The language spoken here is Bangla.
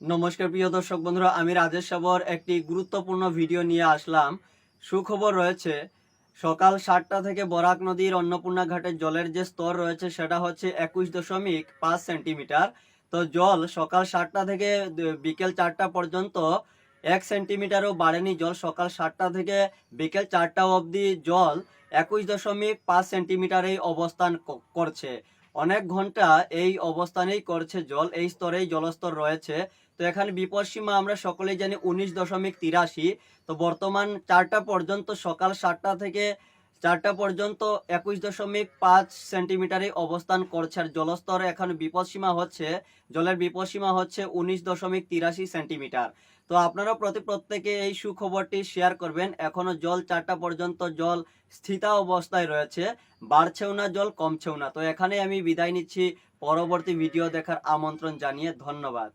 নমস্কার, প্রিয় দর্শক বন্ধুরা, আমি রাজেশ সাবর। একটি গুরুত্বপূর্ণ ভিডিও নিয়ে আসলাম। সুখবর রয়েছে, সকাল সাতটা থেকে বরাক নদীর অন্নপূর্ণা ঘাটের জলের যে স্তর রয়েছে, সেটা হচ্ছে একুশ দশমিক পাঁচ সেন্টিমিটার। তো জল সকাল সাতটা থেকে বিকেল চারটা পর্যন্ত এক সেন্টিমিটারও বাড়েনি জল। সকাল সাতটা থেকে বিকেল চারটা অবধি জল একুশ দশমিক পাঁচ সেন্টিমিটারেই অবস্থান করছে। অনেক ঘণ্টা এই অবস্থানেই করছে জল, এই স্তরেই জলস্তর রয়েছে। তো এখানে বিপদ সীমা আমরা সকলেই জানি উনিশ দশমিক তিরাশি। তো বর্তমান চারটা পর্যন্ত সকাল সাতটা থেকে চারটা পর্যন্ত একুশ দশমিক পাঁচ সেন্টিমিটারে অবস্থান করছে। আর জলস্তর এখন বিপদসীমা হচ্ছে, জলের বিপদসীমা হচ্ছে উনিশ দশমিক তিরাশি সেন্টিমিটার। তো আপনারা প্রতি প্রত্যেকে এই সুখবরটি শেয়ার করবেন। এখনও জল চারটা পর্যন্ত জল স্থিতা অবস্থায় রয়েছে। বাড়ছেও না জল, কমছেও না। তো এখানে আমি বিদায় নিচ্ছি। পরবর্তী ভিডিও দেখার আমন্ত্রণ জানিয়ে ধন্যবাদ।